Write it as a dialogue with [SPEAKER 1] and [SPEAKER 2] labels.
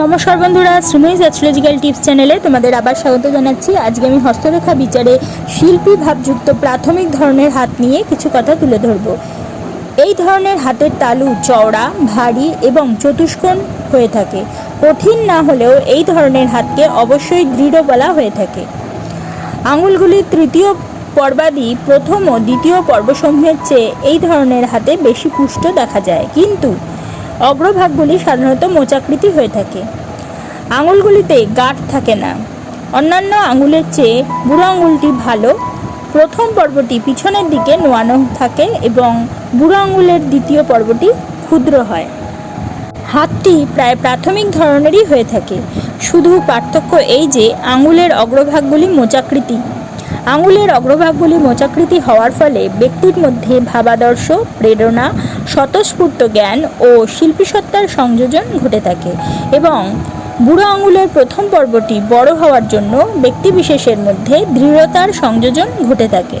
[SPEAKER 1] নমস্কার বন্ধুরা, Sreemoyee astrological tips চ্যানেলে তোমাদের আবার স্বাগত জানাচ্ছি। আজকে আমি হস্তরেখা বিচারে শিল্পী ভাবযুক্ত প্রাথমিক ধরনের হাত নিয়ে কিছু কথা তুলে ধরব। এই ধরনের হাতের তালু চওড়া, ভারী এবং চতুষ্কোণ হয়ে থাকে। কঠিন না হলেও এই ধরনের হাতকে অবশ্যই দৃঢ় বলা হয়ে থাকে। আঙুলগুলির তৃতীয় পর্বাদি প্রথম ও দ্বিতীয় পর্বসমূহের চেয়ে এই ধরনের হাতে বেশি পুষ্ট দেখা যায়। কিন্তু অগ্রভাগগুলি সাধারণত মোচাকৃতি হয়ে থাকে। আঙুলগুলিতে গাঁট থাকে না। অন্যান্য আঙুলের চেয়ে বুড়ো আঙুলটি ভালো। প্রথম পর্বটি পিছনের দিকে নোয়ানো থাকে এবং বুড়ো আঙুলের দ্বিতীয় পর্বটি ক্ষুদ্র হয়। হাতটি প্রায় প্রাথমিক ধরনেরই হয়ে থাকে। শুধু পার্থক্য এই যে, আঙুলের অগ্রভাগগুলি মোচাকৃতি। আঙুলের অগ্রভাগগুলি মোচাকৃতি হওয়ার ফলে ব্যক্তির মধ্যে ভাবাদর্শ, প্রেরণা, স্বতঃস্ফূর্ত জ্ঞান ও শিল্পীসত্তার সংযোজন ঘটে থাকে এবং বুড়ো আঙুলের প্রথম পর্বটি বড় হওয়ার জন্য ব্যক্তিবিশেষের মধ্যে দৃঢ়তার সংযোজন ঘটে থাকে।